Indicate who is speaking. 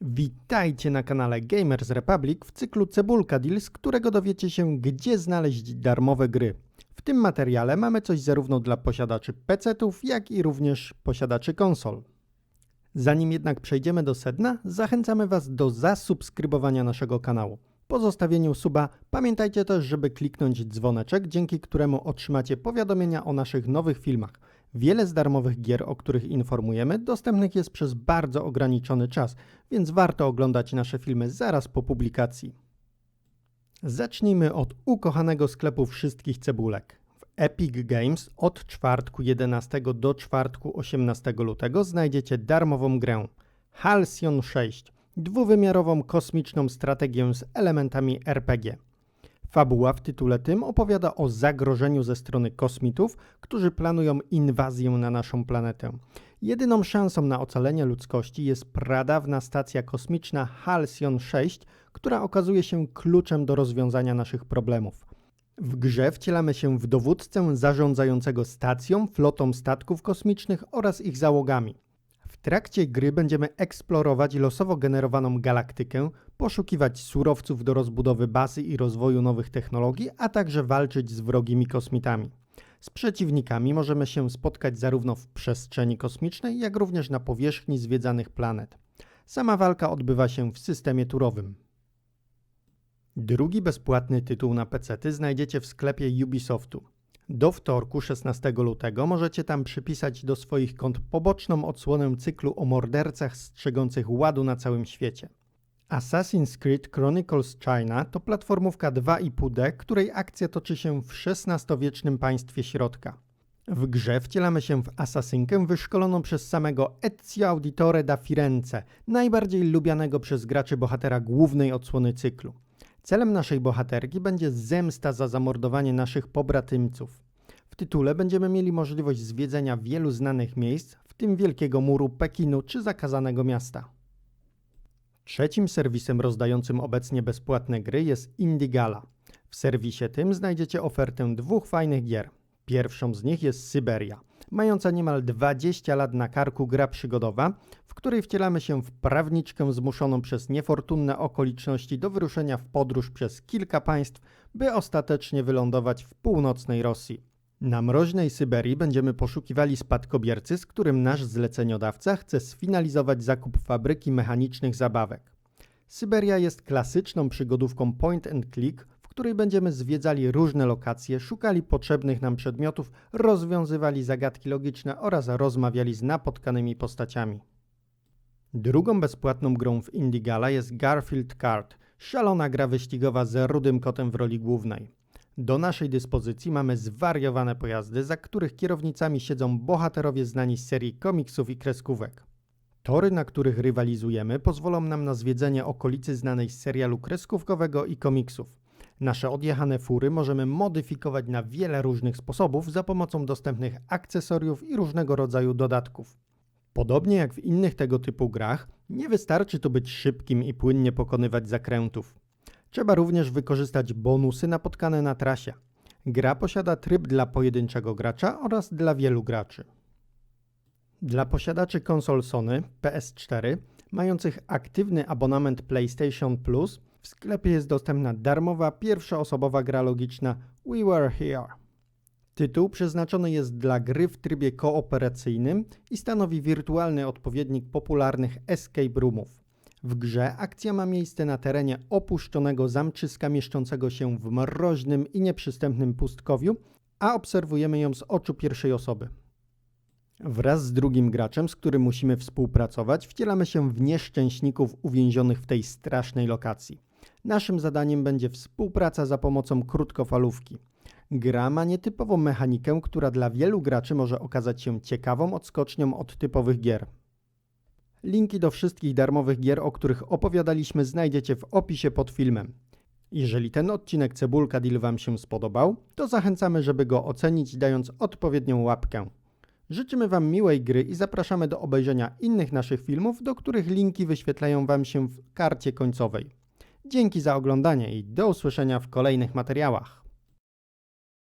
Speaker 1: Witajcie na kanale Gamers Republic w cyklu Cebulka Deal, z którego dowiecie się, gdzie znaleźć darmowe gry. W tym materiale mamy coś zarówno dla posiadaczy PC-ów, jak i również posiadaczy konsol. Zanim jednak przejdziemy do sedna, zachęcamy Was do zasubskrybowania naszego kanału. Po zostawieniu suba pamiętajcie też, żeby kliknąć dzwoneczek, dzięki któremu otrzymacie powiadomienia o naszych nowych filmach. Wiele z darmowych gier, o których informujemy, dostępnych jest przez bardzo ograniczony czas, więc warto oglądać nasze filmy zaraz po publikacji. Zacznijmy od ukochanego sklepu wszystkich cebulek. W Epic Games od czwartku 11 do czwartku 18 lutego znajdziecie darmową grę Halcyon 6, dwuwymiarową kosmiczną strategię z elementami RPG. Fabuła w tytule tym opowiada o zagrożeniu ze strony kosmitów, którzy planują inwazję na naszą planetę. Jedyną szansą na ocalenie ludzkości jest pradawna stacja kosmiczna Halcyon 6, która okazuje się kluczem do rozwiązania naszych problemów. W grze wcielamy się w dowódcę zarządzającego stacją, flotą statków kosmicznych oraz ich załogami. W trakcie gry będziemy eksplorować losowo generowaną galaktykę, poszukiwać surowców do rozbudowy bazy i rozwoju nowych technologii, a także walczyć z wrogimi kosmitami. Z przeciwnikami możemy się spotkać zarówno w przestrzeni kosmicznej, jak również na powierzchni zwiedzanych planet. Sama walka odbywa się w systemie turowym. Drugi bezpłatny tytuł na PC znajdziecie w sklepie Ubisoftu. Do wtorku 16 lutego możecie tam przypisać do swoich kont poboczną odsłonę cyklu o mordercach strzegących ładu na całym świecie. Assassin's Creed Chronicles China to platformówka 2,5D, której akcja toczy się w XVI-wiecznym państwie środka. W grze wcielamy się w asasynkę wyszkoloną przez samego Ezio Auditore da Firenze, najbardziej lubianego przez graczy bohatera głównej odsłony cyklu. Celem naszej bohaterki będzie zemsta za zamordowanie naszych pobratymców. W tytule będziemy mieli możliwość zwiedzenia wielu znanych miejsc, w tym Wielkiego Muru, Pekinu czy Zakazanego Miasta. Trzecim serwisem rozdającym obecnie bezpłatne gry jest Indigala. W serwisie tym znajdziecie ofertę dwóch fajnych gier. Pierwszą z nich jest Syberia, mająca niemal 20 lat na karku gra przygodowa, w której wcielamy się w prawniczkę zmuszoną przez niefortunne okoliczności do wyruszenia w podróż przez kilka państw, by ostatecznie wylądować w północnej Rosji. Na mroźnej Syberii będziemy poszukiwali spadkobiercy, z którym nasz zleceniodawca chce sfinalizować zakup fabryki mechanicznych zabawek. Syberia jest klasyczną przygodówką point and click, której będziemy zwiedzali różne lokacje, szukali potrzebnych nam przedmiotów, rozwiązywali zagadki logiczne oraz rozmawiali z napotkanymi postaciami. Drugą bezpłatną grą w Indigala jest Garfield Kart, szalona gra wyścigowa z rudym kotem w roli głównej. Do naszej dyspozycji mamy zwariowane pojazdy, za których kierownicami siedzą bohaterowie znani z serii komiksów i kreskówek. Tory, na których rywalizujemy, pozwolą nam na zwiedzenie okolicy znanej z serialu kreskówkowego i komiksów. Nasze odjechane fury możemy modyfikować na wiele różnych sposobów za pomocą dostępnych akcesoriów i różnego rodzaju dodatków. Podobnie jak w innych tego typu grach, nie wystarczy tu być szybkim i płynnie pokonywać zakrętów. Trzeba również wykorzystać bonusy napotkane na trasie. Gra posiada tryb dla pojedynczego gracza oraz dla wielu graczy. Dla posiadaczy konsol Sony PS4 mających aktywny abonament PlayStation Plus w sklepie jest dostępna darmowa pierwszoosobowa gra logiczna We Were Here. Tytuł przeznaczony jest dla gry w trybie kooperacyjnym i stanowi wirtualny odpowiednik popularnych escape roomów. W grze akcja ma miejsce na terenie opuszczonego zamczyska mieszczącego się w mroźnym i nieprzystępnym pustkowiu, a obserwujemy ją z oczu pierwszej osoby. Wraz z drugim graczem, z którym musimy współpracować, wcielamy się w nieszczęśników uwięzionych w tej strasznej lokacji. Naszym zadaniem będzie współpraca za pomocą krótkofalówki. Gra ma nietypową mechanikę, która dla wielu graczy może okazać się ciekawą odskocznią od typowych gier. Linki do wszystkich darmowych gier, o których opowiadaliśmy, znajdziecie w opisie pod filmem. Jeżeli ten odcinek Cebulka Deal Wam się spodobał, to zachęcamy, żeby go ocenić, dając odpowiednią łapkę. Życzymy Wam miłej gry i zapraszamy do obejrzenia innych naszych filmów, do których linki wyświetlają Wam się w karcie końcowej. Dzięki za oglądanie i do usłyszenia w kolejnych materiałach.